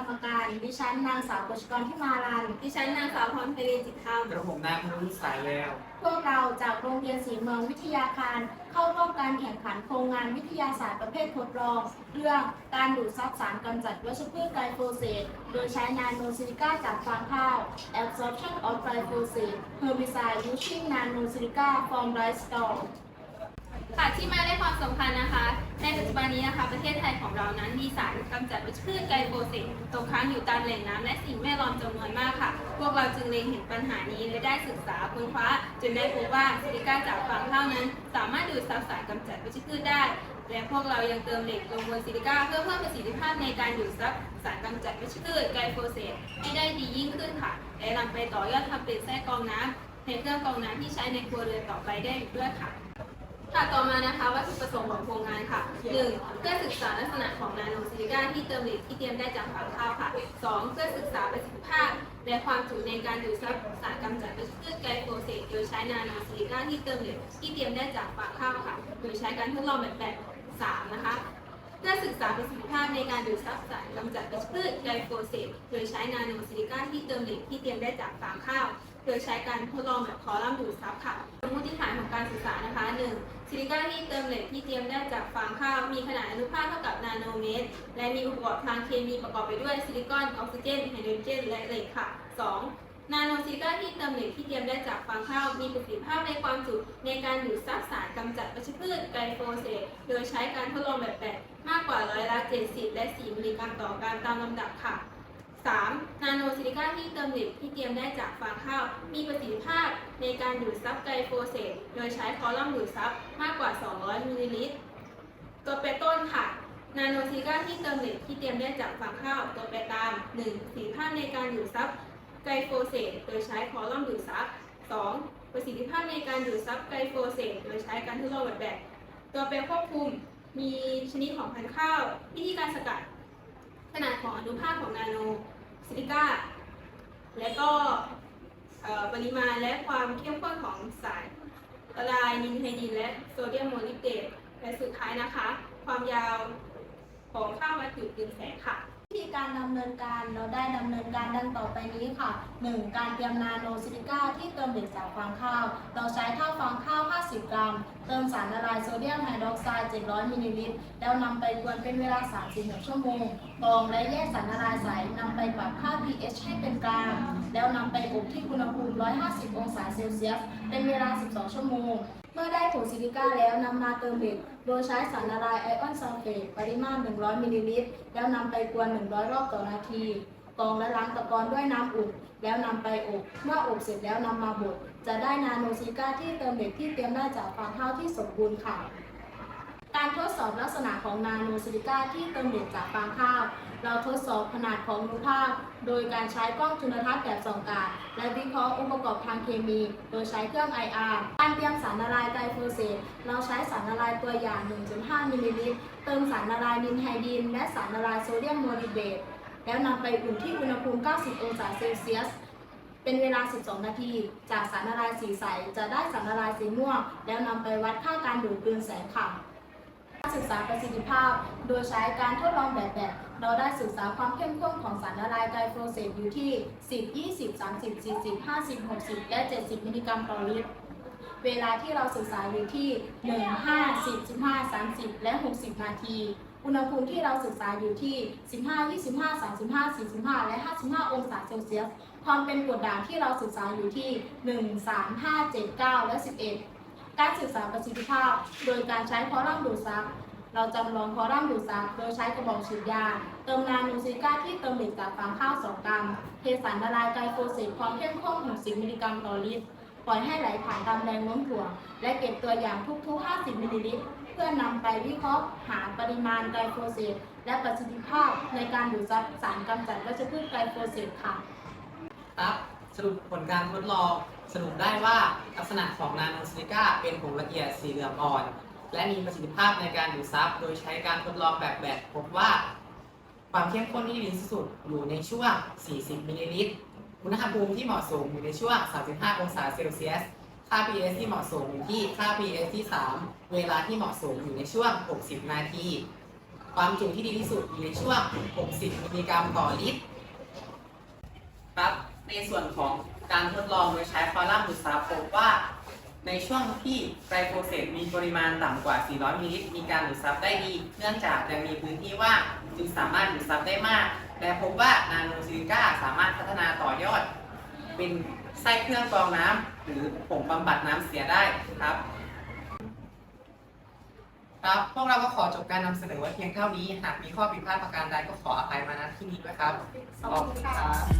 รรมการ ดิฉันนางสาวกฤษกรที่มาลัน ดิฉันนางสาวพรไพรีจิตธรรมกระผมนายพนุสายแล้วพวกเราจากโรงเรียนศรีเมืองวิทยาคาร เข้าร่วมการแข่งขันโครงงานวิทยาศาสตร์ประเภททดลอง เรื่องการดูดซับสารกำจัดวัชพืชไกลโฟเสตโดยใช้นาโนซิลิก้าจากฟางข้าว absorption of glyphosate herbicide using nano silica from rice stalk ค่ะที่มาได้ความสำคัญนะคะ ในปั จจุบันนี้นะคะประเทศไทยของเรานั้นมีสารกำจัดวัชพืชไกลโฟเสตตกค้างอยู่ตามแหล่งน้ำและสิ่งแวดล้อมจำนวนมากค่ะ พวกเราจึงเล็งเห็นปัญหานี้และได้ศึกษาค้นคว้าจนได้พบว่าซิลิก้าจากฟางข้าวนั้น สามารถดูดซับสารกำจัดวัชพืชได้ และพวกเรายังเติมเหล็กลงบนซิลิก้าเพื่อเพิ่มประสิทธิภาพในการดูดซับสารกำจัดวัชพืชไกลโฟเสตให้ได้ดียิ่งขึ้นค่ะและนำไปต่อยอดทำเป็นแส้กรองน้ำในเครื่องกรองน้ำที่ใช้ในครัวเรือนต่อไปได้อีกด้วยค่ะ ค่ะต่อมานะคะวัตถุประสงค์ของโครงงานค่ะ 1. เพื่อศึกษาลักษณะของนาโนซิลิก้าที่เติมเหล็กที่เตรียมได้จากฟางข้าวค่ะ 2. เพื่อศึกษาประสิทธิภาพ และความจุในการดูดซับสารกำจัดวัชพืชไกลโฟเสตโดยใช้นาโนซิลิก้าที่เติมเหล็กที่เตรียมได้จากฟางข้าวค่ะ โดยใช้การทดลองแบบแบบ3นะคะเพื่อศึกษาประสิทธิภาพในการดูดซับสารกำจัดวัชพืชไกลโฟเสตโดยใช้นาโนซิลิก้าที่เติมเหล็กที่เตรียมได้จากฟางข้าว โดยใช้การทดลองแบบคอลัมน์ดูดซับค่ะ สมมติฐานของการศึกษานะคะ 1. ซิลิก้าที่เติมเหล็กที่เตรียมได้จากฟางข้าว มีขนาดอนุภาคเท่ากับนาโนเมตร และมีองค์ประกอบทางเคมีประกอบไปด้วยซิลิคอน ออกซิเจน ไฮโดรเจน และเหล็กค่ะ 2. นาโนซิลิก้าที่เติมเหล็กที่เตรียมได้จากฟางข้าว มีประสิทธิภาพในความจุในการดูดซับสารกำจัดวัชพืชไกลโฟเสตโดยใช้การทดลองแบบแบบมากกว่าร้อยละ 70 และ 4 มิลลิกรัมต่อการตามลำดับค่ะ 3. นาโนซิลิก้าที่เติมเหล็กที่เตรียมได้จากฟางข้าว มีประสิทธิภาพในการดูดซับไกลโฟเสตโดยใช้คอลัมน์ดูดซับมากกว่า 200 มิลลิลิตร ตัวแปรต้นค่ะ นาโนซิลิก้าที่เติมเหล็กที่เตรียมได้จากฟางข้าว ตัวแปรตาม 1. ประสิทธิภาพในการดูดซับไกลโฟเสตโดยใช้คอลัมน์ดูดซับ 2. ประสิทธิภาพในการดูดซับไกลโฟเสตโดยใช้การทดลองแบบแบบ ตัวแปรควบคุม มีชนิดของพันธุ์ข้าว วิธีการสกัด ขนาดของอนุภาคของนาโนซิลิก้า และก็ปริมาณและความเข้มข้นของสารละลายนินไฮดินและโซเดียมโมลิบเดตและสุดท้ายนะคะ ความยาวของค่าวัตถุกึ่งแสงค่ะวิธีการดำเนินการเราได้ดำเนินการดังต่อไปนี้ค่ะ 1. การเตรียมนาโนซิลิก้าที่เติมเหล็กจากฟางข้าว เราใช้ข้าวฟางข้าว 50 กรัม เติมสารละลายโซเดียมไฮดรอกไซด์ 700 มิลลิลิตร แล้วนำไปกวนเป็นเวลา 36 ชั่วโมงกรองและแยกสารละลายใสนำไปปรับค่า pH ให้เป็นกลาง แล้วนำไปอบที่อุณหภูมิ 150 องศาเซลเซียส เป็นเวลา 12 ชั่วโมง เมื่อได้ผงซิลิก้าแล้วนำมาเติมเหล็ก โดยใช้สารละลายไอออนซัลเฟตปริมาตร 100 มิลลิลิตร แล้วนำไปกวน 100 รอบต่อนาที กรองและล้างตะกอนด้วยน้ำอุ่น แล้วนำไปอบ เมื่ออบเสร็จแล้วนำมาบด จะได้นาโนซิก้าที่เติมเหล็กที่เตรียมได้จากฟางข้าวที่สมบูรณ์ค่ะ การทดสอบลักษณะของนาโนซิลิก้าที่เติมเหล็กจากฟางข้าว เราทดสอบขนาดของอนุภาคโดยการใช้กล้องจุลทรรศน์แบบส่องกาและวิเคราะห์องค์ประกอบทางเคมี โดยใช้เครื่อง IR การเตรียมสารละลายไกลโฟเสตเราใช้สารละลายตัวอย่าง 1.5 มิลลิลิตร เติมสารละลายนินไฮดรินและสารละลายโซเดียมโมลิเบต แล้วนำไปอุ่นที่อุณหภูมิ 90 องศาเซลเซียส เป็นเวลา 12 นาที จากสารละลายสีใส จะได้สารละลายสีม่วง แล้วนำไปวัดค่าการดูดกลืนแสงค่ะการศึกษาประสิทธิภาพ โดยใช้การทดลองแบบแบบ เราได้ศึกษาความเข้มข้นของสารละลายไกลโฟเสตอยู่ที่ 10 20 30 40 50 60 และ 70 มิลลิกรัมต่อลิตร เวลาที่เราศึกษาอยู่ที่ 1 5 10 15 30 และ 60 นาที อุณหภูมิที่เราศึกษาอยู่ที่ 15 25 35 45 และ 55 องศาเซลเซียส ความเป็นกรดด่างที่เราศึกษาอยู่ที่ 1 3 5 7 9 และ 11 การศึกษาประสิทธิภาพ โดยการใช้คอลัมน์ดูดซับเราจำลองคอลัมน์ดูดซับโดยใช้กระบอกฉีดยา เติมนาโนซิก้าที่เติมเหล็กจากฟางข้าว 2 กรัม เทสารละลายไกลโฟเสตความเข้มข้น 60 มิลลิกรัมต่อลิตร ล่อยให้ไหลผ่านตามแรงโน้มถ่วง และเก็บตัวอย่างทุกๆ 50 มิลลิลิตร เพื่อนำไปวิเคราะห์หาปริมาณไกลโฟเสตและประสิทธิภาพในการดูดซับสารกำจัดวัชพืชไกลโฟเสตค่ะ ครับ สรุปผลการทดลองสรุปได้ว่าลักษณะของนาโนซิลิก้าเป็นผงละเอียดสีเหลืองอ่อน และมีประสิทธิภาพในการดูดซับโดยใช้การทดลองแบบแบบพบว่า ความเข้มข้นที่ดีที่สุดอยู่ในช่วง 40 มิลลิลิตร อุณหภูมิที่เหมาะสมอยู่ในช่วง 35 องศาเซลเซียส ค่า pH ที่เหมาะสมอยู่ที่ค่า pH ที่ 3 เวลาที่เหมาะสมอยู่ในช่วง 60 นาที ความจุที่ดีที่สุดอยู่ในช่วง 60 มิลลิกรัมต่อลิตร ครับ ในส่วนของการทดลองโดยใช้คอลัมน์ดูดซับพบว่า ในช่วงที่ไกลโฟเสตมีปริมาณต่ำกว่า 400 มิลลิลิตร มีการดูดซับได้ดี เนื่องจากยังมีพื้นที่ว่างจึงสามารถดูดซับได้มาก และพบว่านาโนซิลิก้าสามารถพัฒนาต่อยอด เป็นไส้เครื่องกรองน้ำหรือผงบำบัดน้ำเสียได้ครับ ครับพวกเราก็ขอจบการนำเสนอไว้เพียงเท่านี้ หากมีข้อผิดพลาดประการใดก็ขออภัยมาณที่นี้ด้วยครับขอบคุณค่ะขอบคุณครับ